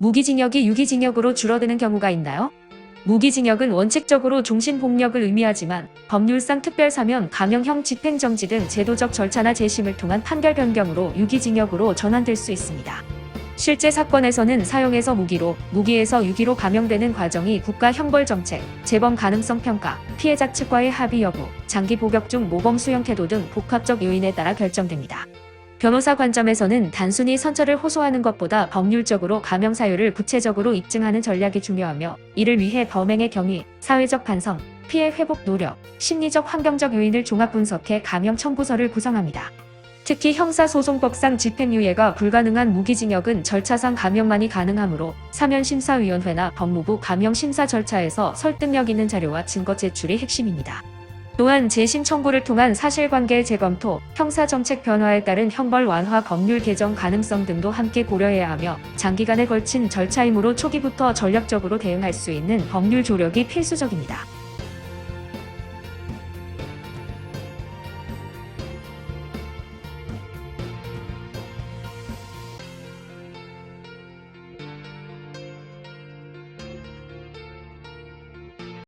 무기징역이 유기징역으로 줄어드는 경우가 있나요? 무기징역은 원칙적으로 종신복역을 의미하지만 법률상 특별사면 감형형 집행정지 등 제도적 절차나 재심을 통한 판결 변경으로 유기징역으로 전환될 수 있습니다. 실제 사건에서는 사형에서 무기로, 무기에서 유기로 감형되는 과정이 국가 형벌 정책, 재범 가능성 평가, 피해자 측과의 합의 여부, 장기 복역 중 모범 수용 태도 등 복합적 요인에 따라 결정됩니다. 변호사 관점에서는 단순히 선처를 호소하는 것보다 법률적으로 감형 사유를 구체적으로 입증하는 전략이 중요하며 이를 위해 범행의 경위, 사회적 반성, 피해 회복 노력, 심리적 환경적 요인을 종합 분석해 감형 청구서를 구성합니다. 특히 형사소송법상 집행유예가 불가능한 무기징역은 절차상 감형만이 가능하므로 사면심사위원회나 법무부 감형심사 절차에서 설득력 있는 자료와 증거 제출이 핵심입니다. 또한 재심 청구를 통한 사실관계 재검토, 형사정책 변화에 따른 형벌 완화 법률 개정 가능성 등도 함께 고려해야 하며 장기간에 걸친 절차이므로 초기부터 전략적으로 대응할 수 있는 법률 조력이 필수적입니다.